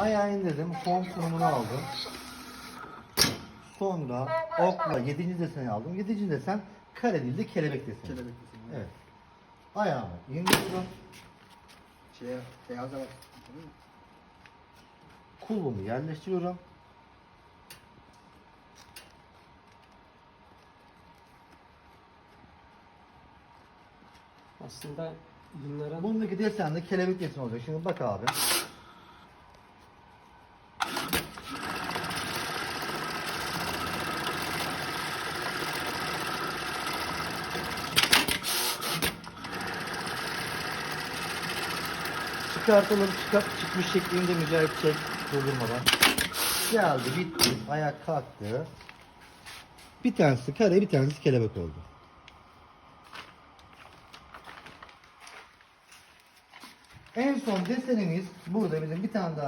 Ayağı indirdim. Son konumunu aldım. Sonra okla 7. deseni aldım. 7. desen kare değil de kelebek deseni. Kelebek desin. Evet. Ayağımı indiriyorum. Şeye, beyaza bak. Kulbumu yerleştiriyorum. Aslında bunların Bundaki desen de kelebek deseni olacak. Şimdi bak abi. Çıkartalım çıkart çıkmış şeklinde mücahit çek durdurmadan. Geldi bitti. Ayak kalktı. Bir tanesi kare bir tanesi kelebek oldu. En son desenimiz burada bizim bir tane daha